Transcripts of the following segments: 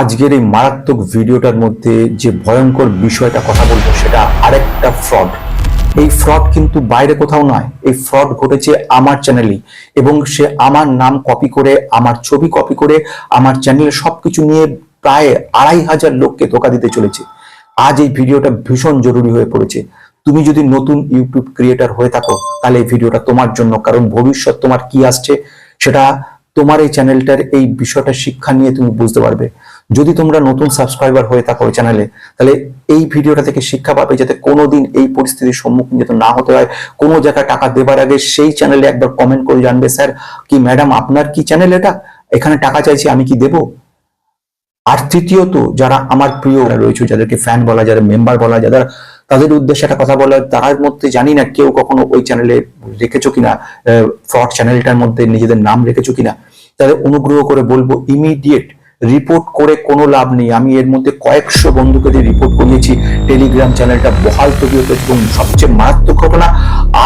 আজকের এই মারাত্মক ভিডিওটার মধ্যে যে ভয়ঙ্কর বিষয়টা কথা বলব সেটা আরেকটা ফ্রড এই ফ্রড কিন্তু বাইরে কোথাও নয়। এই ফ্রড ঘটেছে আমার চ্যানেলেই এবং সে আমার নাম কপি করে, আমার ছবি কপি করে, আমার চ্যানেলে সবকিছু নিয়ে প্রায় আড়াই হাজার লোককে ধোকা দিতে চলেছে। আজ এই ভিডিওটা ভীষণ জরুরি হয়ে পড়েছে। তুমি যদি নতুন ইউটিউব ক্রিয়েটার হয়ে থাকো, তাহলে এই ভিডিওটা তোমার জন্য, কারণ ভবিষ্যৎ তোমার কি আসছে, সেটা তোমার এই চ্যানেলটার এই বিষয়টা শিক্ষা নিয়ে তুমি বুঝতে পারবে। যদি তোমরা নতুন সাবস্ক্রাইবার হয়ে থাকো ওই চ্যানেলে তাহলে এই ভিডিওটা থেকে শিক্ষা পাবে যাতে কোনোদিন এই পরিস্থিতির সম্মুখীন যাতে না হতে হয়। কোনো জায়গায় টাকা দেবার আগে সেই চ্যানেলে একবার কমেন্ট করে জানবে, স্যার, কি ম্যাডাম আপনার কি চ্যানেল এটা? এখানে টাকা চাইছি, আমি কি দেবো? আর তৃতীয়ত, যারা আমার প্রিয় রয়েছে, যাদেরকে ফ্যান বলা, যারা মেম্বার বলা যারা তাদের উদ্দেশ্যে একটা কথা বলা, তার মধ্যে জানি না কেউ কখনো ওই চ্যানেলে রেখেছো কিনা ফ্রড চ্যানেলটার মধ্যে নিজেদের নাম রেখেছো কিনা। তাদের অনুগ্রহ করে বলব ইমিডিয়েট রিপোর্ট করে কোনো লাভ নেই। আমি এর মধ্যে কয়েকশো বন্ধুকে দিয়ে রিপোর্ট করিয়েছি টেলিগ্রাম চ্যানেলটা বহাল তবিয়ত এবং সবচেয়ে মারাত্মক ঘটনা,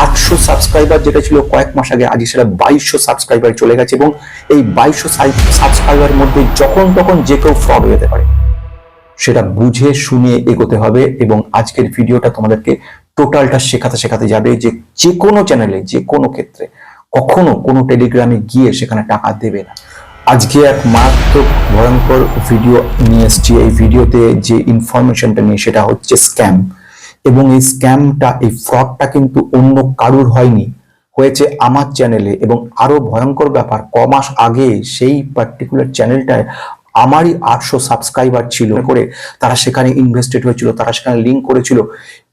আটশো সাবস্ক্রাইবার যেটা ছিল কয়েক মাস আগে আজ সেটা বাইশশো সাবস্ক্রাইবার চলে গেছে এবং এই বাইশশো সাবস্ক্রাইবারের মধ্যে যখন তখন যে কেউ ফ্রড হয়ে যেতে পারে। সেটা বুঝে, শুনে এগোতে হবে এবং আজকের ভিডিওটা তোমাদেরকে টোটালটা শেখাতে শেখাতে যাবে যে যে কোনো চ্যানেলে যে কোনো ক্ষেত্রে, কখনো কোনো টেলিগ্রামে গিয়ে সেখানে টাকা দেবে না। আজকে এক মারাত্মক ভয়ঙ্কর ভিডিও নিয়ে এসেছি। এই ভিডিওতে যে ইনফরমেশনটা নিয়ে, সেটা হচ্ছে স্ক্যাম এবং এই স্ক্যামটা এই ফ্রডটা কিন্তু অন্য কারুর হয়নি। হয়েছে আমার চ্যানেলে এবং আরও ভয়ঙ্কর ব্যাপার, ক মাস আগে সেই পার্টিকুলার চ্যানেলটায় আমারই আটশো সাবস্ক্রাইবার ছিল করে তারা সেখানে ইনভেস্টেড হয়েছিল তারা সেখানে লিঙ্ক করেছিল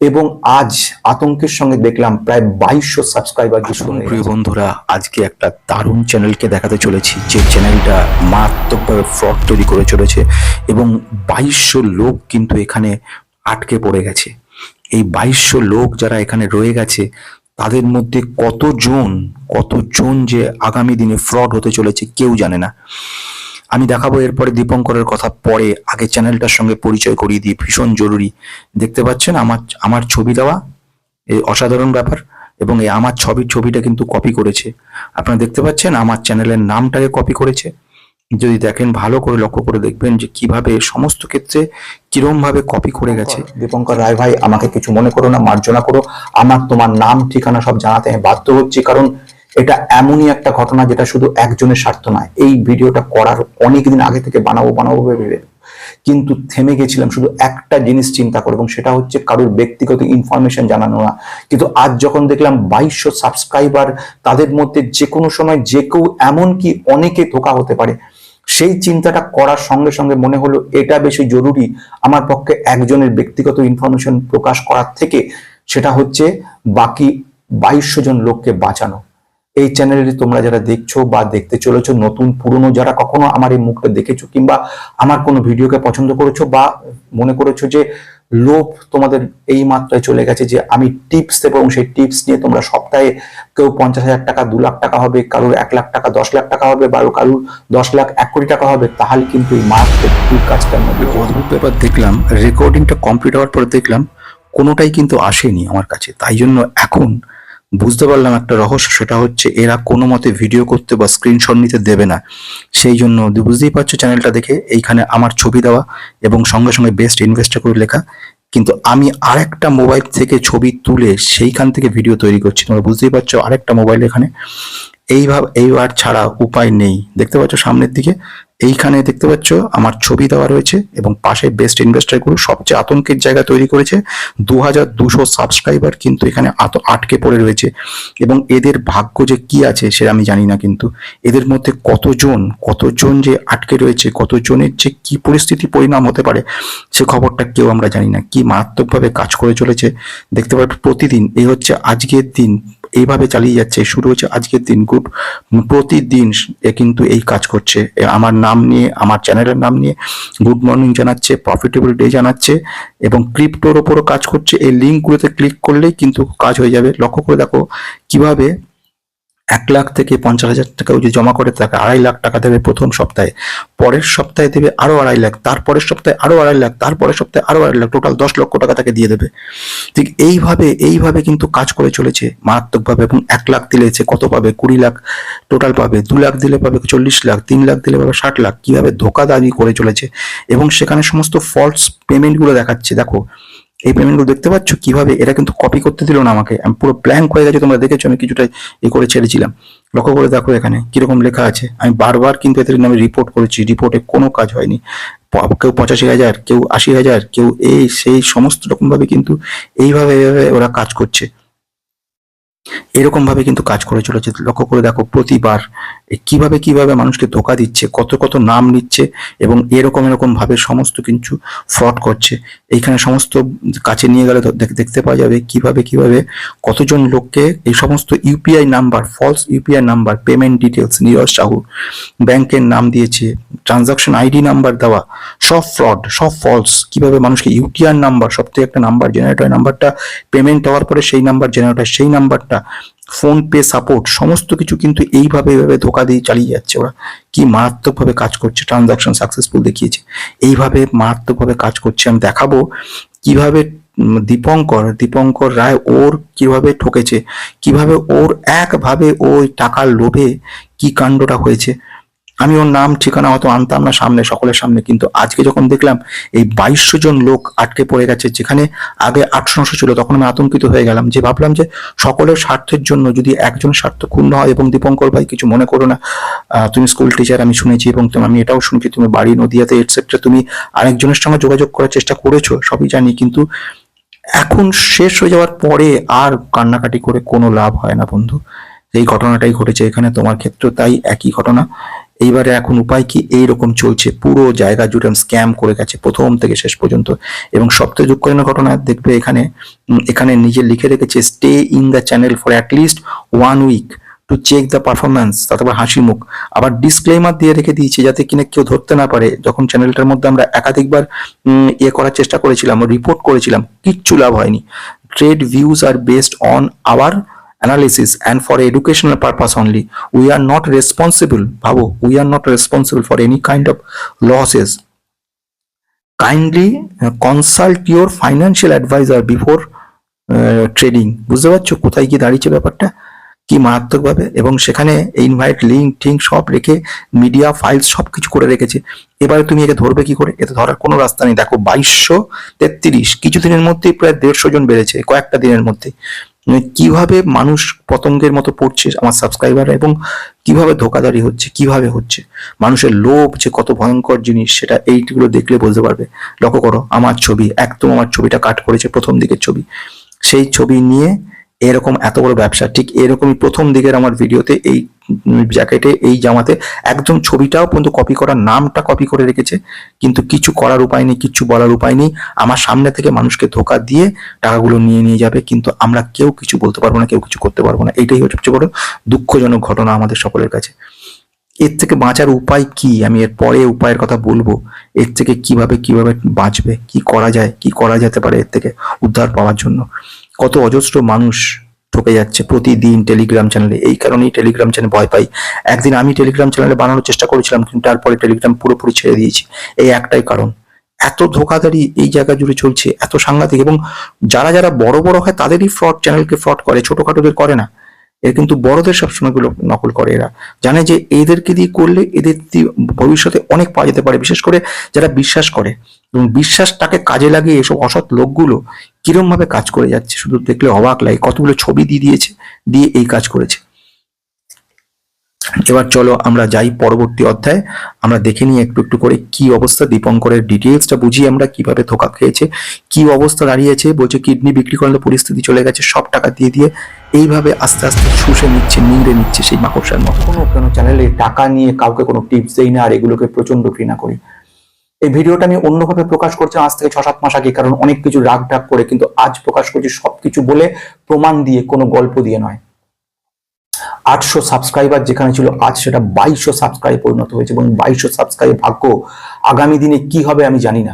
এবং আজ আতঙ্কের সঙ্গে দেখলাম প্রায় বাইশশো সাবস্ক্রাইবার আসুন প্রিয় বন্ধুরা আজকে একটা দারুণ চ্যানেলকে দেখাতে চলেছি যে চ্যানেলটা মারাত্মকভাবে ফ্রড তৈরি করে চলেছে এবং বাইশশো লোক কিন্তু এখানে আটকে পড়ে গেছে। এই বাইশশো লোক যারা এখানে রয়ে গেছে তাদের মধ্যে কতজন কতজন যে আগামী দিনে ফ্রড হতে চলেছে কেউ জানে না। আমি দেখাবো এরপরে দীপঙ্করের কথা পরে। আগে চ্যানেলটার সঙ্গে পরিচয় করিয়ে দিই, ভীষণ জরুরি। দেখতে পাচ্ছেন, আমার আমার ছবি দেওয়া এই অসাধারণ ব্যাপার, এবং এই আমার ছবির ছবিটা কিন্তু কপি করেছে। আপনারা দেখতে পাচ্ছেন, আমার চ্যানেলের নামটাকে কপি করেছে। যদি দেখেন, ভালো করে লক্ষ্য করে দেখবেন যে কীভাবে সমস্ত ক্ষেত্রে কিরম ভাবে কপি করে গেছে। দীপঙ্কর রায় ভাই, আমাকে কিছু মনে করো না, মার্জনা করো। আমার, তোমার নাম, ঠিকানা সব জানাতে বাধ্য হচ্ছি, কারণ এটা এমনই একটা ঘটনা যেটা শুধু একজনের স্বার্থ নয়। এই ভিডিওটা করার অনেক দিন আগে থেকে বানাবো বানাবো, ভেবে কিন্তু থেমে গেছিলাম শুধু একটা জিনিস চিন্তা করে এবং সেটা হচ্ছে কারোর ব্যক্তিগত ইনফরমেশন জানানো না। কিন্তু আজ যখন দেখলাম বাইশশো সাবস্ক্রাইবার তাদের মধ্যে যে কোনো সময় যে কেউ এমনকি অনেকে ধোকা হতে পারে, সেই চিন্তাটা করার সঙ্গে সঙ্গে মনে হলো, এটা বেশি জরুরি আমার পক্ষে একজনের ব্যক্তিগত ইনফরমেশন প্রকাশ করার থেকে, সেটা হচ্ছে বাকি বাইশশো জন লোককে বাঁচানো। এই চ্যানেলে তোমরা যারা দেখছ বা দেখতে চলেছো, নতুন, পুরনো, যারা কখনো আমার এই মুখটা দেখেছ কিংবা আমার কোনো ভিডিওকে পছন্দ করেছ বা মনে করেছ যে লোভ তোমাদের এই মাত্রায় চলে গেছে যে আমি টিপস দেবো এবং সেই টিপস নিয়ে তোমরা সপ্তাহে কেউ পঞ্চাশ হাজার টাকা, দু লাখ টাকা হবে, কারোর এক লাখ টাকা, দশ লাখ টাকা হবে, বা কারোর দশ লাখ, এক কোটি টাকা হবে, তাহলে কিন্তু এই ভুল কাজটার মধ্যে অদ্ভুত ব্যাপার দেখলাম রেকর্ডিংটা কমপ্লিট হওয়ার পরে দেখলাম, কোনোটাই কিন্তু আসেনি আমার কাছে। তাই জন্য এখন বুঝতে পারলাম একটা রহস্য, সেটা হচ্ছে এরা কোনো মতে ভিডিও করতে বা স্ক্রিনশট নিতে দেবে না। সেই জন্য বুঝতেই পারছ চ্যানেলটা দেখে এইখানে আমার ছবি দেওয়া এবং সঙ্গে সঙ্গে বেস্ট ইনভেস্টার করে লেখা। কিন্তু আমি আরেকটা মোবাইল থেকে ছবি তুলে সেইখান থেকে ভিডিও তৈরি করছি। তোমরা বুঝতেই পারছ আরেকটা মোবাইল এখানে। এইভাবে, এইবার ছাড়া উপায় নেই। দেখতে পাচ্ছ সামনের দিকে? এইখানে দেখতে পাচ্ছ আমার ছবি দেওয়া রয়েছে এবং পাশে বেস্ট ইনভেস্টার গ্রুপ সবচেয়ে আতঙ্কের জায়গা তৈরি করেছে। দু হাজার দুশো সাবস্ক্রাইবার কিন্তু এখানে আত আটকে পড়ে রয়েছে এবং এদের ভাগ্য যে কি আছে সেটা আমি জানি না কিন্তু। এদের মধ্যে কতজন কতজন যে আটকে রয়েছে, কতজনের যে কি পরিস্থিতি পরিণাম হতে পারে সে খবরটা কেউ আমরা জানি না। কি মারাত্মকভাবে কাজ করে চলেছে। দেখতে পারবে প্রতিদিন, এই হচ্ছে আজকের দিন। এইভাবে চালিয়ে যাচ্ছে, শুরু হচ্ছে আজকের দিন। গুড, প্রতিদিন এ কিন্তু এই কাজ করছে। আমার নাম নিয়ে, আমার চ্যানেলের নাম নিয়ে গুড মর্নিং জানাচ্ছে প্রফিটেবল ডে জানাচ্ছে এবং ক্রিপ্টোর ওপরও কাজ করছে। এই লিঙ্কগুলোতে ক্লিক করলেই কিন্তু কাজ হয়ে যাবে। লক্ষ্য করে দেখো কীভাবে এক লাখ থেকে পঞ্চাশ হাজার টাকা যদি জমা করে থাকে আড়াই লাখ টাকা দেবে প্রথম সপ্তাহে। পরের সপ্তাহে দেবে আরও আড়াই লাখ, তারপরের সপ্তাহে আরও আড়াই লাখ, তারপরের সপ্তাহে আরও আড়াই লাখ টোটাল দশ লক্ষ টাকা তাকে দিয়ে দেবে। ঠিক এইভাবে এইভাবে কিন্তু কাজ করে চলেছে মারাত্মকভাবে এবং এক লাখ দিলে সে কত পাবে? কুড়ি লাখ টোটাল পাবে, দু লাখ দিলে পাবে চল্লিশ লাখ, তিন লাখ দিলে পাবে ষাট লাখ। কীভাবে ধোকাদারি করে চলেছে? এবং সেখানে সমস্ত ফলস পেমেন্টগুলো দেখাচ্ছে, দেখো। এই পেমেন্টগুলো দেখতে পাচ্ছ? কীভাবে? এটা কিন্তু কপি করতে দিল না আমাকে। আমি পুরো ব্ল্যাঙ্ক হয়ে গেছে, তোমরা দেখেছ? আমি কিছুটা এ করে ছেড়েছিলাম। লক্ষ্য করে দেখো এখানে, কীরকম লেখা আছে। আমি বারবার কিন্তু এদের নামে রিপোর্ট করেছি। রিপোর্টে কোনো কাজ হয়নি। কেউ পঁচাশি হাজার, কেউ আশি হাজার, কেউ এই, সেই সমস্ত রকমভাবে কিন্তু এইভাবে এইভাবে ওরা কাজ করছে। এরকম ভাবে কিন্তু কাজ করে চলেছে। লক্ষ্য করে দেখো প্রতিবার কীভাবে কীভাবে মানুষকে ধোকা দিচ্ছে, কত কত নাম নিচ্ছে এবং এরকম এরকম ভাবে সমস্ত কিছু ফ্রড করছে। এইখানে সমস্ত কাছে নিয়ে গেলে দেখতে পাওয়া যাবে কীভাবে কীভাবে কতজন লোককে এই সমস্ত UPI number false UPI number payment details Neeraj Sahu ব্যাংকের নাম দিয়েছে ট্রানজাকশন আইডি নাম্বার দেওয়া, সব ফ্রড সব ফলস কীভাবে মানুষকে ইউটিআর নাম্বার সব থেকে একটা নাম্বার জেনারেট হয় নাম্বারটা পেমেন্ট দেওয়ার পরে সেই নাম্বার জেনারেট হয়, সেই নাম্বারটা ফোন পে সাপোর্ট সমস্ত কিছু কিন্তু এইভাবে এইভাবে ধোকা দিয়ে চালিয়ে যাচ্ছে ওরা। কি মারাত্মকভাবে কাজ করছে ট্রানজাকশন সাকসেসফুল দেখিয়েছে। এইভাবে মারাত্মকভাবে কাজ করছে। আমি দেখাবো কীভাবে দীপঙ্কর দীপঙ্কর রায় ওর কীভাবে ঠকেছে, কীভাবে ওর একভাবে ওই টাকার লোভে কি কাণ্ডটা হয়েছে। আমি ওর নাম, ঠিকানা হয়তো আনতাম না সামনে, সকলের সামনে, কিন্তু আজকে যখন দেখলাম এই বাইশশো জন লোক আটকে পড়ে গেছে, যেখানে আগে আটশো নশো ছিল, তখন আমি আতঙ্কিত হয়ে গেলাম যে ভাবলাম যে সকলের স্বার্থের জন্য যদি একজন স্বার্থ ক্ষুণ্ণ হয়, এবং দীপঙ্কর ভাই কিছু মনে করো না তুমি স্কুল টিচার আমি শুনেছি, এবং আমি এটাও শুনেছি, তুমি বাড়ি, নদিয়াতে এটসেট্রা তুমি আরেকজনের সঙ্গে যোগাযোগ করার চেষ্টা করেছ, সবই জানি, কিন্তু এখন শেষ হয়ে যাওয়ার পরে আর কান্নাকাটি করে কোনো লাভ হয় না বন্ধু। এই ঘটনাটাই ঘটেছে এখানে, তোমার ক্ষেত্রেও তাই একই ঘটনা। এইবারে এখন উপায় কি? এই রকম চলছে। পুরো জায়গা জুড়ে স্ক্যাম করে গেছে প্রথম থেকে শেষ পর্যন্ত। এবং সবথেকে দুঃখজনক ঘটনা, দেখবে এখানে এখানে নিজে লিখে রেখেছে stay in the channel for at least one week to check the performance তারপর হাসি মুখ। আবার ডিসক্লেমার দিয়ে রেখে দিয়েছে, যাতে কিনা কেউ ধরতে না পারে। যখন চ্যানেলটার মধ্যে আমরা একাধিকবার ইয়ে করার চেষ্টা করেছিলাম রিপোর্ট করেছিলাম, কিচ্ছু লাভ হয়নি। Trade views R based on our analysis and for educational purpose only we are not responsible ভাবো we are not responsible for any kind of losses kindly uh, consult your financial advisor before uh, trading বুঝতে পারছ কোথায় গিয়ে দাঁড়িয়েছে ব্যাপারটা কি মারাত্মকভাবে এবং সেখানে ইনভাইট লিঙ্ক টিঙ্ক সব রেখে মিডিয়া ফাইল সব কিছু করে রেখেছে এবারে তুমি একে ধরবে কি করে এতে ধরার কোনো রাস্তা নেই দেখো বাইশশো তেত্রিশ কিছুদিনের মধ্যেই প্রায় দেড়শো জন বেড়েছে কয়েকটা দিনের মধ্যে মানে কীভাবে মানুষ পতঙ্গের মতো পড়ছে আমার সাবস্ক্রাইবার এবং কীভাবে ধোকাধারি হচ্ছে, কীভাবে হচ্ছে? মানুষের লোভ যে কত ভয়ঙ্কর জিনিস, সেটা এইগুলো দেখলে বলতে পারবে, লক্ষ্য করো, আমার ছবি, একদম আমার ছবিটা কাট করেছে প্রথম দিকের ছবি। সেই ছবি নিয়ে এরকম এত বড় ব্যবসা, ঠিক এরকমই প্রথম দিকের আমার ভিডিওতে এই জ্যাকেটে এই জামাতে একদম ছবিটাও পর্যন্ত কপি করার নামটা কপি করে রেখেছে, কিন্তু কিছু করার উপায় নেই, কিছু বলার উপায় নেই। আমার সামনে থেকে মানুষকে ধোকা দিয়ে টাকাগুলো নিয়ে নিয়ে যাবে, কিন্তু আমরা কেউ কিছু বলতে পারব না, কেউ কিছু করতে পারব না। এটাই হচ্ছে সবচেয়ে বড় দুঃখজনক ঘটনা আমাদের সকলের কাছে। এর থেকে বাঁচার উপায় কি? আমি এর পরে উপায়ের কথা বলব। এর থেকে কীভাবে কীভাবে বাঁচবে? কি করা যায়? কি করা যেতে পারে এর থেকে উদ্ধার পাওয়ার জন্য? কত অজস্র মানুষ ঠকে যাচ্ছে প্রতিদিন টেলিগ্রাম চ্যানেলে এই কারণেই টেলিগ্রাম চ্যানেল ভয় পাই। একদিন আমি টেলিগ্রাম চ্যানেলে বানানোর চেষ্টা করেছিলাম, কিন্তু তারপরে টেলিগ্রাম পুরোপুরি ছেড়ে দিয়েছি। এই একটাই কারণ। এত ধোকাধারি এই জায়গা জুড়ে চলছে, এত সাংঘাতিক এবং যারা যারা বড় বড় হয় তাদেরই ফ্রড চ্যানেলকে ফ্রড করে, ছোটখাটোদের করে না। এর কিন্তু বড়দের সবসময়গুলো নকল করে এরা। জানে যে এদেরকে দিয়ে করলে এদের ভবিষ্যতে অনেক পাওয়া যেতে পারে, বিশেষ করে যারা বিশ্বাস করে। এবং বিশ্বাসটাকে কাজে লাগিয়ে এসব অসৎ লোকগুলো কিরম ভাবে কাজ করে যাচ্ছে? শুধু দেখলে অবাক লাগে, কতগুলো ছবি দিয়ে দিয়েছে, দিয়ে এই কাজ করেছে। এবার চলো আমরা যাই পরবর্তী অধ্যায়ে। আমরা দেখে নিই একটু একটু করে কি অবস্থা। দীপঙ্করের ডিটেলসটা বুঝি আমরা কীভাবে ধোকা খেয়েছে, কি অবস্থা দাঁড়িয়েছে, বলছে কিডনি বিক্রি করলে পরিস্থিতি চলে গেছে, সব টাকা দিয়ে দিয়ে এইভাবে আস্তে আস্তে শুষে নিচ্ছে, নিংড়ে নিচ্ছে সেই মাকড়সার মতো। কোনো কোনো চ্যানেলে টাকা নিয়ে কাউকে কোনো টিপস দেই না আর এগুলোকে প্রচণ্ড ঘৃণা করি। এই ভিডিওটা আমি অন্যভাবে প্রকাশ করছি আজ থেকে ছ সাত মাস আগে, কারণ অনেক কিছু রাগ ঢাক করে, কিন্তু আজ প্রকাশ করছি সবকিছু বলে প্রমাণ দিয়ে কোনো গল্প দিয়ে নয়। আটশো সাবস্ক্রাইবার যেখানে ছিল, আজ সেটা বাইশশো সাবস্ক্রাইব পরিণত হয়েছে এবং বাইশশো সাবস্ক্রাইব ভাগ্য আগামী দিনে কি হবে আমি জানি না।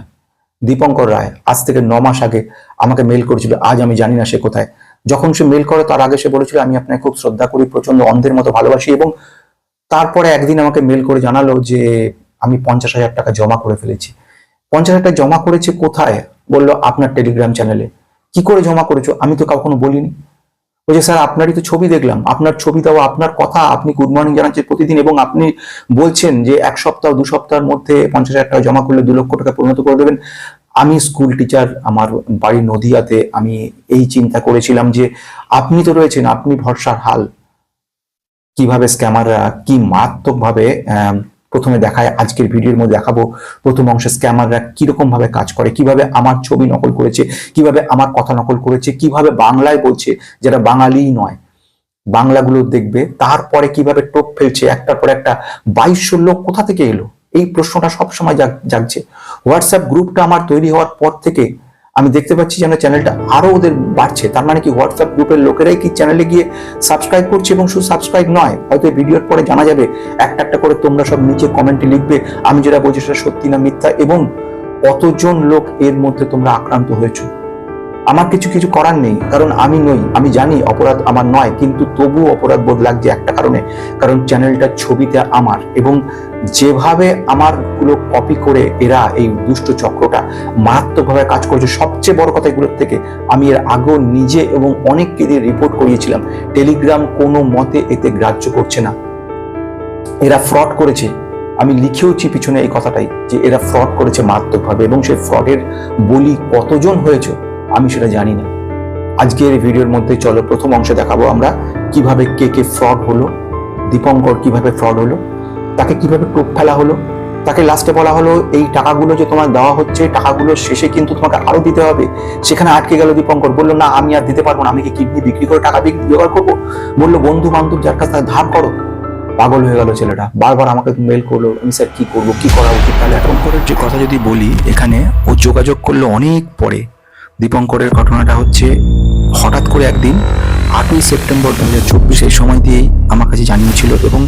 দীপঙ্কর রায় আজ থেকে ন মাস আগে আমাকে মেল করেছিল, আজ আমি জানি না সে কোথায়। যখন সে মেল করে, তার আগে সে বলেছিল, আমি আপনাকে খুব শ্রদ্ধা করি প্রচণ্ড অন্ধের মতো ভালোবাসি। এবং তারপরে একদিন আমাকে মেল করে জানালো যে, আমি পঞ্চাশ হাজার টাকা জমা করে ফেলেছি। পঞ্চাশ হাজার টাকা জমা করেছে কোথায়? বলল, আপনার টেলিগ্রাম চ্যানেলে কি করে জমা করেছ? আমি তো কখনো বলিনি। বলছে স্যার, আপনারই তো ছবি দেখলাম। আপনার ছবি দাও আপনার কথা আপনি গুড মর্নিং জানাচ্ছেন প্রতিদিন এবং আপনি বলছেন যে এক সপ্তাহ, দু সপ্তাহের মধ্যে পঞ্চাশ হাজার টাকা জমা করলে দু লক্ষ টাকা পরিণত করে দেবেন। আমি স্কুল টিচার আমার বাড়ি নদিয়াতে আমি এই চিন্তা করেছিলাম যে আপনি তো রয়েছেন, আপনি ভরসার হাল। কীভাবে স্ক্যামাররা কি মারাত্মকভাবে প্রথমে দেখায়, আজকের ভিডিওর মধ্যে দেখাবো প্রথম অংশে স্ক্যামাররা কীরকম ভাবে কাজ করে, কীভাবে আমার ছবি নকল করেছে, কীভাবে আমার কথা নকল করেছে, কীভাবে বাংলায় বলছে যেটা বাঙালিই নয়। বাংলাগুলো দেখবে, তারপরে কীভাবে টোপ ফেলছে, একটার পর একটা, বাইশশো লোক কোথা থেকে এলো? এই প্রশ্নটা সবসময় জাগ- জাগছে। হোয়াটসঅ্যাপ গ্রুপটা আমার তৈরি হওয়ার পর থেকে আমি দেখতে পাচ্ছি যেন চ্যানেলটা আরও ওদের বাড়ছে। তার মানে কি হোয়াটসঅ্যাপ গ্রুপের লোকেরাই কি চ্যানেলে গিয়ে সাবস্ক্রাইব করছে এবং শুধু সাবস্ক্রাইব নয়, হয়তো এই ভিডিওর পরে জানা যাবে, একটা একটা করে তোমরা সব নিচে কমেন্টে লিখবে, আমি যেটা বলছি সেটা সত্যি না মিথ্যা এবং কতজন লোক এর মধ্যে তোমরা আক্রান্ত হয়েছো? আমার কিছু কিছু করার নেই, কারণ আমি নই। আমি জানি অপরাধ আমার নয়, কিন্তু তবুও অপরাধ বোধ লাগছে একটা কারণে। কারণ চ্যানেলটার ছবিতে আমার এবং যেভাবে আমারগুলো কপি করে এরা এই দুষ্ট চক্রটা মারাত্মকভাবে কাজ করেছে, সবচেয়ে বড় কথা এগুলোর থেকে, আমি এর আগেও নিজে এবং অনেককে দিয়ে রিপোর্ট করিয়েছিলাম। টেলিগ্রাম কোনো মতে এতে গ্রাহ্য করছে না। এরা ফ্রড করেছে। আমি লিখেওছি পিছনে এই কথাটাই যে এরা ফ্রড করেছে মারাত্মকভাবে এবং সেই ফ্রডের বলি কতজন হয়েছে? আমি সেটা জানি না। আজকের এই ভিডিওর মধ্যে চলো প্রথম অংশে দেখাবো আমরা কীভাবে কে কে ফ্রড হলো, দীপঙ্কর কীভাবে ফ্রড হলো, তাকে কীভাবে টোপ ফেলা হলো, তাকে লাস্টে বলা হলো এই টাকাগুলো যে তোমার দেওয়া হচ্ছে, টাকাগুলো শেষে কিন্তু তোমাকে আরও দিতে হবে। সেখানে আটকে গেল দীপঙ্কর, বলল, না, আমি আর দিতে পারব না। আমি কি কিডনি বিক্রি করে টাকা জোগাড় করব? বলল বন্ধু বান্ধব যার কাছে ধার করো। পাগল হয়ে গেল ছেলেটা। বারবার আমাকে মেল করল, আমি স্যার কি করব, কি করা উচিত? তাহলে দীপঙ্করের যে কথা যদি বলি, এখানে ও যোগাযোগ করল অনেক পরে। দীপঙ্করের ঘটনাটা হচ্ছে হঠাৎ করে একদিন আটই সেপ্টেম্বর দু হাজার চব্বিশ এই সময় দিয়েই আমার কাছে জানিয়েছিল এবং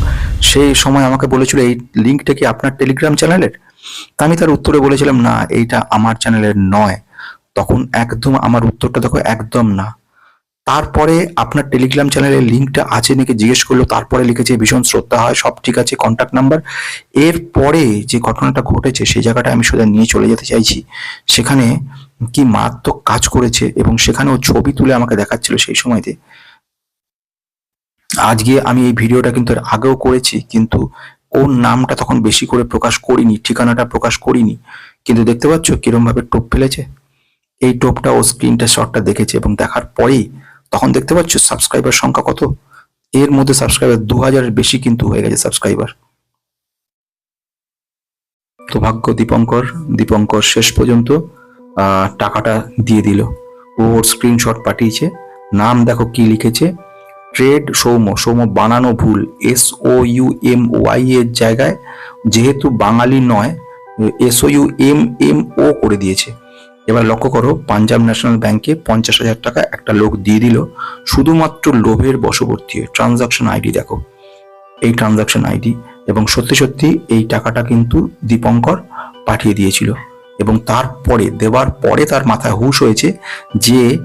সেই সময় আমাকে বলেছিল, এই লিঙ্কটা কি আপনার টেলিগ্রাম চ্যানেলের? তা আমি তার উত্তরে বলেছিলাম, না, এইটা আমার চ্যানেলের নয়। তখন একদম আমার উত্তরটা দেখো, একদম না। তারপরে আপনার টেলিগ্রাম চ্যানেলের লিঙ্কটা আছে নাকি জিজ্ঞেস করল, তারপরে লিখেছে, ভীষণ শ্রদ্ধা হয়, সব ঠিক আছে কন্ট্যাক্ট নাম্বার এরপরে যে ঘটনাটা ঘটেছে, সেই জায়গাটা আমি সোজা নিয়ে চলে যেতে চাইছি। সেখানে কি মারাত্মক কাজ করেছে এবং সেখানে ও ছবি তুলে আমাকে দেখাচ্ছিল সেই সময়তে। আজকে আমি এই ভিডিওটা কিন্তু এর আগেও করেছি, কিন্তু ওর নামটা তখন বেশি করে প্রকাশ করিনি, ঠিকানাটা প্রকাশ করিনি। কিন্তু দেখতে পাচ্ছ কিরম ভাবে টোপ ফেলেছে? এই টোপটা ও স্ক্রিনটা শটটা দেখেছে এবং দেখার পরেই তখন দেখতে পাচ্ছ সাবস্ক্রাইবার সংখ্যা কত? এর মধ্যে সাবস্ক্রাইবার দু হাজারের বেশি কিন্তু হয়ে গেছে সাবস্ক্রাইবার তো ভাগ্য দীপঙ্কর দীপঙ্কর শেষ পর্যন্ত টাকাটা দিয়ে দিল। ওর স্ক্রিনশট পাঠিয়েছে। নাম দেখো কি লিখেছে। ট্রেড সৌম্য সৌম্য বানানো ভুল। S O U M Y এর জায়গায় যেহেতু বাঙালি নয় S O U M M O করে দিয়েছে। এবার লক্ষ্য করো, পাঞ্জাব ন্যাশনাল ব্যাংকে পঞ্চাশ হাজার টাকা একটা লোক দিয়ে দিল, শুধুমাত্র লোভের বশবর্তী ট্রানজাকশন আইডি দেখো। এই ট্রানজাকশন আইডি এবং সত্যি সত্যি এই টাকাটা কিন্তু দীপঙ্কর পাঠিয়ে দিয়েছিল। এবং তারপরে, দেওয়ার পরে তার মাথায় হুশ হয়েছে যে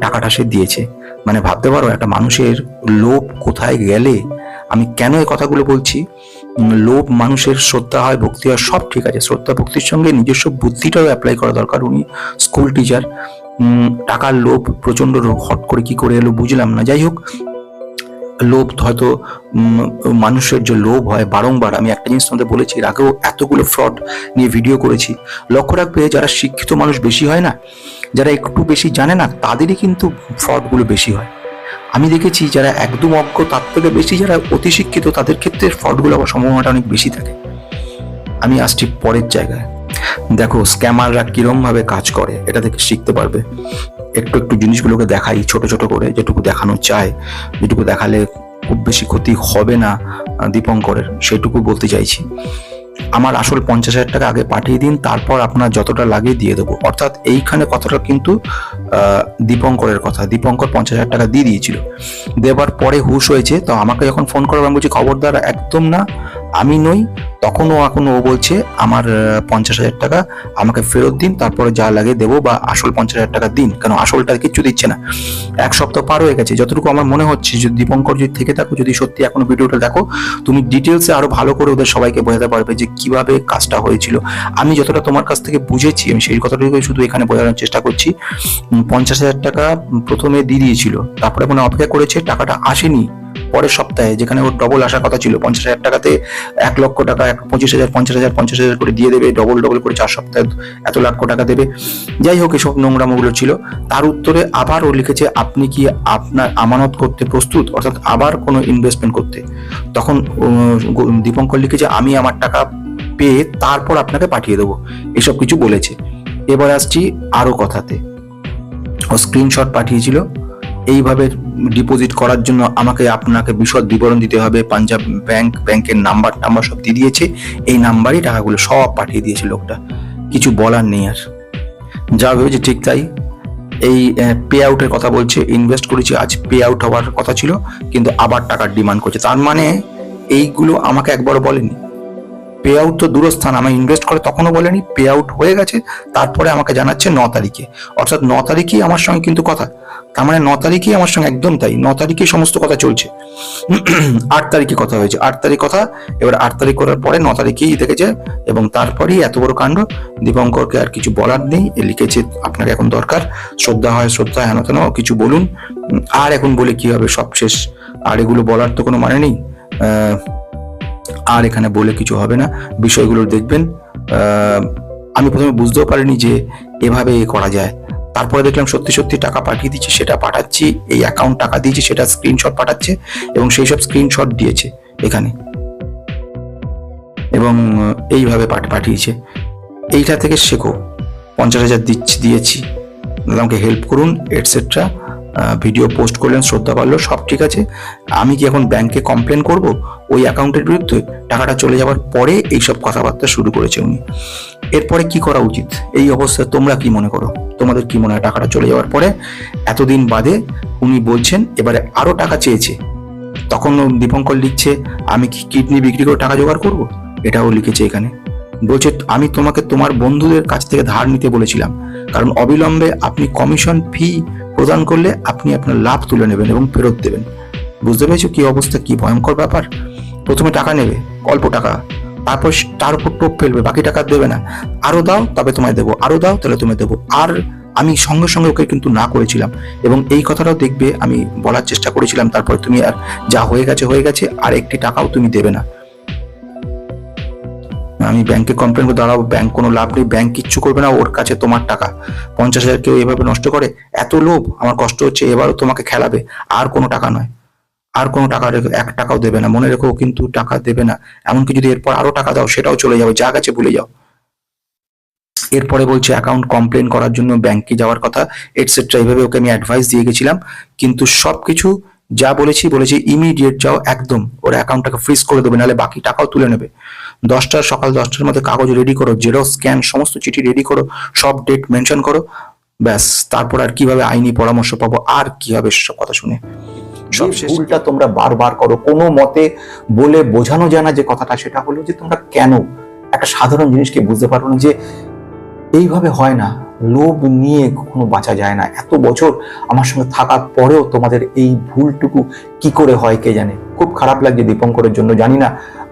টাকাটা সে দিয়েছে। মানে ভাবতে পারো, একটা মানুষের লোভ কোথায় গেলে? আমি কেন এই কথাগুলো বলছি? লোভ, মানুষের শ্রদ্ধা, হয় ভক্তি, হয় সব ঠিক আছে। শ্রদ্ধা, ভক্তির সঙ্গে নিজস্ব বুদ্ধিটাও অ্যাপ্লাই করা দরকার উনি স্কুল টিচার টাকার লোভ প্রচণ্ড হট করে কি করে এলো বুঝলাম না। যাই হোক লোভ, হয়তো মানুষের যে লোভ হয়, বারংবার, আমি একটা জিনিস তোমাদের বলেছি এর আগেও এতগুলো ফ্রড নিয়ে ভিডিও করেছি। লক্ষ্য রাখবে, যারা শিক্ষিত মানুষ বেশি হয় না, যারা একটু বেশি জানে না, তাদেরই কিন্তু ফ্রডগুলো বেশি হয়। আমি দেখেছি, যারা একদম অজ্ঞ, তার থেকে বেশি যারা অতি শিক্ষিত, তাদের ক্ষেত্রে ফ্রডগুলো আবার সম্ভাবনাটা অনেক বেশি থাকে। আমি আসছি পরের জায়গায়। দেখো স্ক্যামাররা কিরম ভাবে কাজ করে, এটা থেকে শিখতে পারবে। একটু একটু জিনিসগুলোকে দেখাই, ছোট ছোট করে যেটুকু দেখানো চায় যেটুকু দেখালে খুব বেশি ক্ষতি হবে না দীপঙ্করের, সেটুকু বলতে চাইছি। আমার আসল পঞ্চাশ হাজার টাকা আগে পাঠিয়ে দিন, তারপর আপনার যতটা লাগে দিয়ে দেবো। অর্থাৎ এইখানে কথাটা কিন্তু দীপঙ্করের কথা। দীপঙ্কর পঞ্চাশ হাজার টাকা দিয়ে দিয়েছিল। দেবার পরে হুশ হয়েছে। তো আমাকে যখন ফোন করব, আমি বলছি, খবরদার, একদম না। আমি নই তখনও এখন ও বলছে, আমার পঞ্চাশ হাজার টাকা আমাকে ফেরত দিন, তারপরে যা লাগে দেবো বা আসল পঞ্চাশ হাজার টাকা দিন। কেন আসলটা কিচ্ছু দিচ্ছে না। এক সপ্তাহ পার হয়ে গেছে। যতটুকু আমার মনে হচ্ছে, যদি দীপঙ্কর যদি থেকে থাকো, যদি সত্যি এখনও ভিডিওটা দেখো, তুমি ডিটেলসে আরও ভালো করে ওদের সবাইকে বোঝাতে পারবে যে কীভাবে কাজটা হয়েছিল। আমি যতটা তোমার কাছ থেকে বুঝেছি, আমি সেই কথাটুকুই শুধু এখানে বোঝানোর চেষ্টা করছি। পঞ্চাশ হাজার টাকা প্রথমে দিয়ে দিয়েছিল, তারপরে মনে অপেক্ষা করেছে, টাকাটা আসেনি। পরের সপ্তাহে, যেখানে ওর ডবল আসার কথা ছিল, পঞ্চাশ হাজার টাকাতে এক লক্ষ টাকা, এক পঁচিশ হাজার, পঞ্চাশ হাজার পঞ্চাশ হাজার করে দিয়ে দেবে ডবল ডবল করে চার সপ্তাহে এত লক্ষ টাকা দেবে। যাই হোক, এসব নোংরামোগুলো ছিল। তার উত্তরে আবার ও লিখেছে, আপনি কি আপনার আমানত করতে প্রস্তুত? অর্থাৎ আবার কোনো ইনভেস্টমেন্ট করতে। তখন দীপঙ্কর লিখেছে, আমি আমার টাকা পেয়ে তারপর আপনাকে পাঠিয়ে দেবো। এসব কিছু বলেছে। এবার আসছি আরও কথাতে। ও স্ক্রিনশট পাঠিয়েছিল। এইভাবে ডিপোজিট করার জন্য আমাকে, আপনাকে বিশদ বিবরণ দিতে হবে। পাঞ্জাব ব্যাংক, ব্যাংকের নাম্বার টাম্বার সব দিয়ে দিয়েছে। এই নাম্বারই টাকাগুলো সব পাঠিয়ে দিয়েছে লোকটা। কিছু বলার নেই আর। যা ভেবেছে ঠিক তাই। এই পে আউটের কথা বলছে ইনভেস্ট করেছি, আজ পে আউট হওয়ার কথা ছিল, কিন্তু আবার টাকার ডিমান্ড করছে। তার মানে এইগুলো আমাকে একবারও বলেনি। পে আউট তো দূরস্থান আমি ইনভেস্ট করে, তখনও বলেনি পে আউট হয়ে গেছে, তারপরে আমাকে জানাচ্ছে ন তারিখে। অর্থাৎ ন তারিখেই আমার সঙ্গে কিন্তু কথা। তার মানে ন তারিখেই আমার সঙ্গে একদম তাই, ন তারিখেই সমস্ত কথা চলছে। আট তারিখে কথা হয়েছে, আট তারিখ কথা, এবার আট তারিখ করার পরে ন তারিখেই দেখেছে, এবং তারপরেই এত বড় কাণ্ড, দীপঙ্করকে আর কিছু বলার নেই লিখেছে আপনার এখন দরকার, শ্রদ্ধা হয়, শ্রদ্ধা হেন তেন কিছু বলুন। আর এখন বলে কি হবে সব শেষ আর এগুলো বলার তো কোনো মানে নেই। আর এখানে বলে কিছু হবে না। বিষয়গুলো দেখবেন আমি প্রথমে বুঝতেও পারিনি যে এভাবে করা যায়। তারপরে দেখলাম সত্যি সত্যি টাকা পাঠিয়ে দিচ্ছি, সেটা পাঠাচ্ছি, এই অ্যাকাউন্ট টাকা দিয়েছি, সেটা স্ক্রিনশট পাঠাচ্ছে এবং সেই সব স্ক্রিনশট দিয়েছে এখানে। এবং এইভাবে পাঠ- পাঠিয়েছে। এইটা থেকে শেখো। পঞ্চাশ হাজার দিচ্ছি, দিয়েছি। আমাকে হেল্প করুন এটসেট্রা ভিডিও পোস্ট করলেন, শ্রদ্ধা পারল সব ঠিক আছে। আমি কি এখন ব্যাংকে কমপ্লেন করব? ওই অ্যাকাউন্টের বিরুদ্ধে টাকাটা চলে যাওয়ার পরে এইসব কথাবার্তা শুরু করেছে উনি। এরপরে কি করা উচিত? এই অবস্থায় তোমরা কি মনে করো? তোমাদের কি মনে হয় টাকাটা চলে যাওয়ার পরে? এতদিন বাদে উনি বলছেন, এবারে আরও টাকা চেয়েছে। তখন দীপঙ্কর লিখছে, আমি কি কিডনি বিক্রি করে টাকা জোগাড় করব? এটাও লিখেছে এখানে। বলছে, আমি তোমাকে তোমার বন্ধুদের কাছ থেকে ধার নিতে বলেছিলাম। কারণ অবিলম্বে আপনি কমিশন ফি প্রদান করলে আপনি আপনার লাভ তুলে নেবেন এবং ফেরত দেবেন। বুঝতে পেরেছ কি অবস্থা? কি ভয়ঙ্কর ব্যাপার? প্রথমে টাকা নেবে, অল্প টাকা। তারপর তার উপর টোপ ফেলবে, বাকি টাকা দেবে না। আরও দাও, তবে তোমায় দেবো। আরও দাও, তাহলে তুমি দেবো। আর আমি সঙ্গে সঙ্গে ওকে কিন্তু না করেছিলাম। এবং এই কথাটাও দেখবে, আমি বলার চেষ্টা করেছিলাম। তারপর তুমি আর যা হয়ে গেছে হয়ে গেছে, আর একটি টাকাও তুমি দেবে না। আমি ব্যাংকে কমপ্লেন করে দাঁড়াবো ব্যাংক কোনো লাভ নেই ব্যাংক কিচ্ছু করবে না, ওর কাছে তোমার টাকা। পঞ্চাশ হাজার কেউ এভাবে নষ্ট করে, এত লোভ, আমার কষ্ট হচ্ছে, এবারও তোমাকে খেলাবে, আর কোনো টাকা নয়। আর কোনো টাকা এক টাকাও দেবে না, মনে রেখো কিন্তু টাকা দেবে না। এমনকি যদি এরপর আরও টাকা দাও, সেটাও চলে যাবে, যা কাছে ভুলে যাও। এরপরে বলছে অ্যাকাউন্ট কমপ্লেন করার জন্য ব্যাংকে যাওয়ার কথা এটসেট্রা এইভাবে ওকে আমি অ্যাডভাইস দিয়ে গেছিলাম। কিন্তু সবকিছু যা বলেছি বলেছি ইমিডিয়েট যাও একদম। ওর অ্যাকাউন্টটাকে ফ্রিজ করে দেবে নাহলে বাকি টাকাও তুলে নেবে। দশটার সকাল দশটার মধ্যে কাগজ রেডি করো জেরক্স স্ক্যান সমস্ত চিঠি রেডি করো সব ডেট মেনশন করো। ব্যাস তারপর আর কীভাবে আইনি পরামর্শ পাবো আর কি হবে সব কথা শুনে। ভুলটা তোমরা বারবার করো। কোনো মতে বলে বোঝানো যায় না যে কথাটা সেটা হলো যে তোমরা কেন? একটা সাধারণ জিনিসকে বুঝতে পারো না যে এইভাবে হয় না। লোভ নিয়ে কখনো বাঁচা যায় না। এত বছর আমার সঙ্গে থাকার পরেও তোমাদের এই ভুলটুকু কি করে হয় কে জানে? খুব খারাপ লাগছে দীপঙ্করের জন্য, জানি না।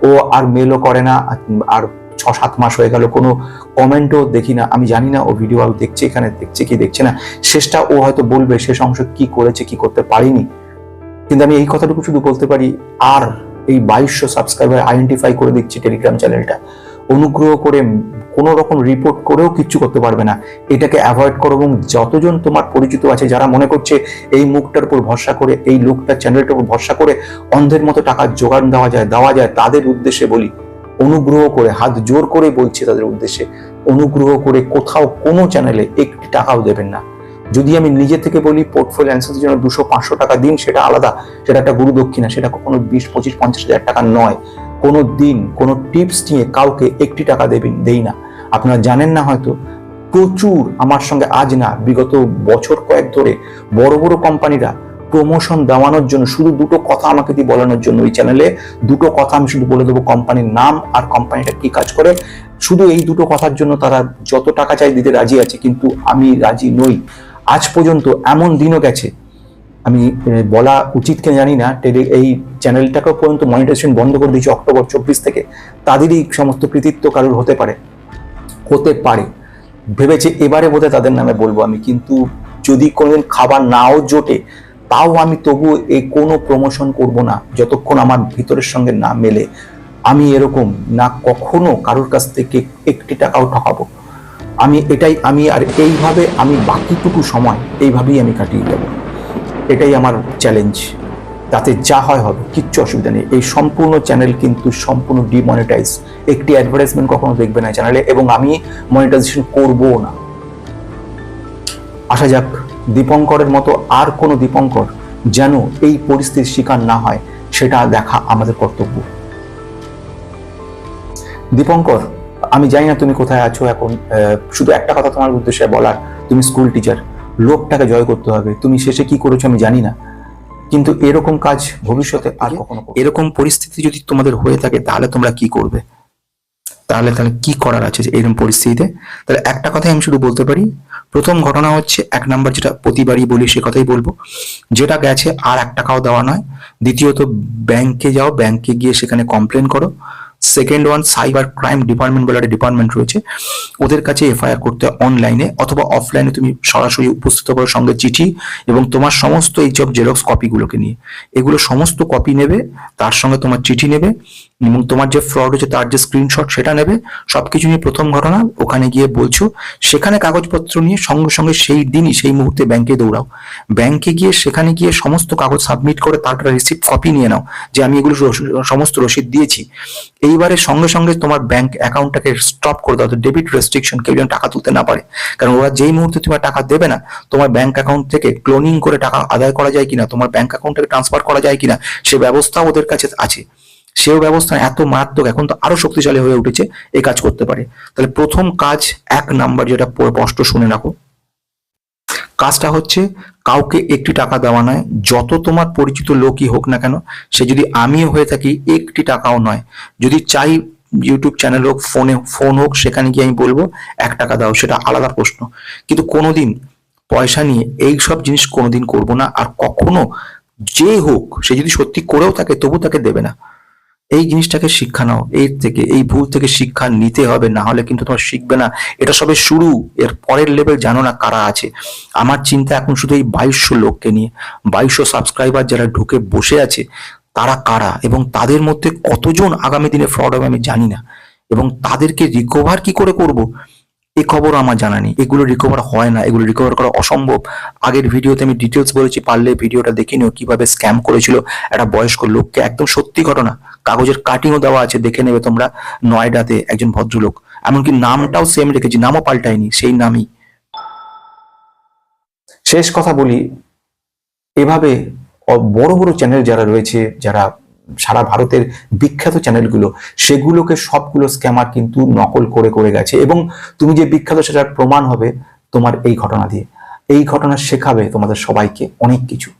ও আর মেলও করে না, আর ছ সাত মাস হয়ে গেল, কোনো কমেন্টও দেখি না। আমি জানি না ও ভিডিও আর দেখছে এখানে, দেখছে কি দেখছে না। শেষটা ও হয়তো বলবে, শেষ অংশ কি করেছে, কি করতে পারিনি। কিন্তু আমি এই কথাটুকু শুধু বলতে পারি, আর এই বাইশশো সাবস্ক্রাইবার আইডেন্টিফাই করে দিচ্ছি টেলিগ্রাম চ্যানেলটা অনুগ্রহ করে কোনো রকম রিপোর্ট করেও কিচ্ছু করতে পারবে না। এটাকে অ্যাভয়েড করো এবং যতজন তোমার পরিচিত আছে, যারা মনে করছে এই মুখটার উপর ভরসা করে, এই লোকটার চ্যানেলটার উপর ভরসা করে অন্ধের মতো টাকা জোগান দেওয়া যায় দেওয়া যায় তাদের উদ্দেশ্যে বলি, অনুগ্রহ করে, হাত জোর করে বলছি তাদের উদ্দেশ্যে, অনুগ্রহ করে কোথাও কোনো চ্যানেলে একটি টাকাও দেবেন না। যদি আমি নিজে থেকে বলি পোর্টফোলিও অ্যান্সারের জন্য দুশো পাঁচশো টাকা দিন, সেটা আলাদা, সেটা একটা গুরু দক্ষিণা সেটা কখনো বিশ, পঁচিশ, পঞ্চাশ হাজার টাকা নয়। কোনো দিন, কোনো টিপস নিয়ে কাউকে একটি টাকা দেবেন দেই না। আপনারা জানেন না হয়তো, প্রচুর আমার সঙ্গে আজ না, বিগত বছর কয়েক ধরে বড় বড় কোম্পানিরা প্রমোশন দেওয়ানোর জন্য, শুধু দুটো কথা আমাকে দিয়ে বলানোর জন্য ওই চ্যানেলে দুটো কথা আমি শুধু বলে দেবো কোম্পানির নাম আর কোম্পানিটা কি কাজ করে। শুধু এই দুটো কথার জন্য তারা যত টাকা চাই দিতে রাজি আছে, কিন্তু আমি রাজি নই। আজ পর্যন্ত এমন দিনও গেছে আমি বলা উচিত কিনা জানি না। টেলি এই চ্যানেলটাকেও পর্যন্ত মনিটাইজেশন বন্ধ করে দিয়েছি অক্টোবর চব্বিশ থেকে। তাদেরই সমস্ত কৃতিত্ব কারোর হতে পারে হতে পারে। ভেবেছে এবারে বোধহয় তাদের নামে বলব আমি, কিন্তু যদি কোনোদিন খাবার নাও জোটে, তাও আমি তবু এই কোনো প্রমোশন করব না, যতক্ষণ আমার ভিতরের সঙ্গে না মেলে। আমি এরকম না কখনো কারোর কাছ থেকে একটি টাকাও ঠকাবো। আমি এটাই, আমি আর এইভাবে আমি বাকিটুকু সময় এইভাবেই আমি কাটিয়ে যাব। এটাই আমার চ্যালেঞ্জ তাতে যা হয় হবে, কিচ্ছু অসুবিধা নেই। এই সম্পূর্ণ চ্যানেল কিন্তু সম্পূর্ণ ডিমনিটাইজ একটি অ্যাডভার্টাইজমেন্ট কখনো দেখবে না চ্যানেলে এবং আমি মনিটাইজেশন করব না। আসা যাক, দীপঙ্করের মতো আর কোনো দীপঙ্কর যেন এই পরিস্থিতির শিকার না হয়, সেটা দেখা আমাদের কর্তব্য। দীপঙ্কর, আমি জানি না তুমি কোথায় আছো এখন শুধু একটা কথা তোমার উদ্দেশ্যে বলার, তুমি স্কুল টিচার লোকটাকে জয় করতে হবে। তুমি শেষে কি করেছ আমি জানি না। কিন্তু এরকম কাজ ভবিষ্যতে আর কখনো এরকম পরিস্থিতি যদি তোমাদের হয়ে থাকে তাহলে তোমরা কি করবে? তাহলে তাহলে কি করার আছে এরকম পরিস্থিতিতে? তাহলে একটা কথাই আমি শুধু বলতে পারি। প্রথম ঘটনা হচ্ছে এক নাম্বার যেটা প্রতিবারই বলি সে কথাই বলব। যেটা গেছে আর এক টাকাও দেওয়া নয়। দ্বিতীয়ত ব্যাংকে যাও ব্যাংকে গিয়ে সেখানে কমপ্লেন করো। Second one cyber crime department বলে একটা ডিপার্টমেন্ট রয়েছে। ওদের কাছে এফআইআর করতে অনলাইনে অথবা অফলাইনে তুমি সরাসরি উপস্থিত করো সঙ্গে চিঠি এবং তোমার সমস্ত এই সব জেরক্স কপিগুলোকে নিয়ে। এগুলো সমস্ত কপি নেবে, তার সঙ্গে তোমার চিঠি নেবে এবং তোমার যে ফ্রড হচ্ছে তার যে স্ক্রিনশট সেটা নেবে। সবকিছু নিয়ে প্রথম ঘটনা, ওখানে গিয়ে বলছো, সেখানে কাগজপত্র নিয়ে সঙ্গে সঙ্গে সেই দিনই, সেই মুহূর্তে ব্যাংকে দৌড়াও। ব্যাংকে গিয়ে, সেখানে গিয়ে সমস্ত কাগজ সাবমিট করে, তারপরে রিসিপ্ট কপি নিয়ে নাও, যে আমি এগুলো সমস্ত রসিদ দিয়েছি। এইবারে সঙ্গে সঙ্গে তোমার ব্যাংক অ্যাকাউন্টটাকে স্টপ করে দাও ডেবিট রেস্ট্রিকশন কেউ যেন টাকা তুলতে না পারে। কারণ ওরা যেই মুহূর্তে তোমার টাকা দেবে না, তোমার ব্যাংক অ্যাকাউন্ট থেকে ক্লোনিং করে টাকা আদায় করা যায় কিনা, তোমার ব্যাংক অ্যাকাউন্টটাকে ট্রান্সফার করা যায় কিনা, সে ব্যবস্থা ওদের কাছে আছে। সেও ব্যবস্থা এত মারাত্মক, এখন তো আরও শক্তিশালী হয়ে উঠেছে, এই কাজ করতে পারে। তাহলে প্রথম কাজ এক নাম্বার যেটা স্পষ্ট শুনে রাখো। কাজটা হচ্ছে কাউকে একটি টাকা দেওয়া নয়, যত তোমার পরিচিত লোকই হোক না কেন, সে যদি আমিও হয়ে থাকি, একটি টাকাও নয়। যদি চাই ইউটিউব চ্যানেল হোক, ফোনে, ফোন হোক, সেখানে গিয়ে আমি বলব, এক টাকা দাও, সেটা আলাদা প্রশ্ন। কিন্তু কোনোদিন পয়সা নিয়ে এই সব জিনিস কোনোদিন করব না, আর কখনো যে হোক, সে যদি সত্যি করেও থাকে, তবু তাকে দেবে না। এই জিনিসটাকে শিক্ষা নাও, এর থেকে, এই ভুল থেকে শিক্ষা নিতে হবে, না হলে কিন্তু তোমার শিখবে না। এটা সবে শুরু, এর পরের লেভেল জানো না কারা আছে। আমার চিন্তা এখন শুধু এই বাইশশো লোককে নিয়ে। বাইশশো সাবস্ক্রাইবার যারা ঢুকে বসে আছে, তারা কারা? এবং তাদের মধ্যে কতজন আগামী দিনে ফ্রড হবে আমি জানি না। এবং তাদেরকে রিকভার কি করে করব? এ খবর আমার জানা নেই। এগুলো রিকভার হয় না। এগুলো রিকভার করা অসম্ভব। আগের ভিডিওতে আমি ডিটেলস বলেছি। পারলে ভিডিওটা দেখে নিও কীভাবে স্ক্যাম করেছিল একটা বয়স্ক লোককে। একদম সত্যি ঘটনা। কাগজের কাটিংও দেওয়া আছে। দেখে নেবে তোমরা নয়ডাতে একজন ভদ্রলোক। এমনকি নামটাও সেম রেখেছি। নামও পাল্টায়নি। সেই নামই। শেষ কথা বলি। এভাবে বড় বড় চ্যানেল যারা রয়েছে, যারা সারা ভারতের বিখ্যাত চ্যানেলগুলো, সেগুলোকে সবগুলো স্ক্যামার কিন্তু নকল করে করে গেছে। এবং তুমি যে বিখ্যাত সেটার প্রমাণ হবে তোমার এই ঘটনা দিয়ে। এই ঘটনা শেখাবে তোমাদের সবাইকে অনেক কিছু।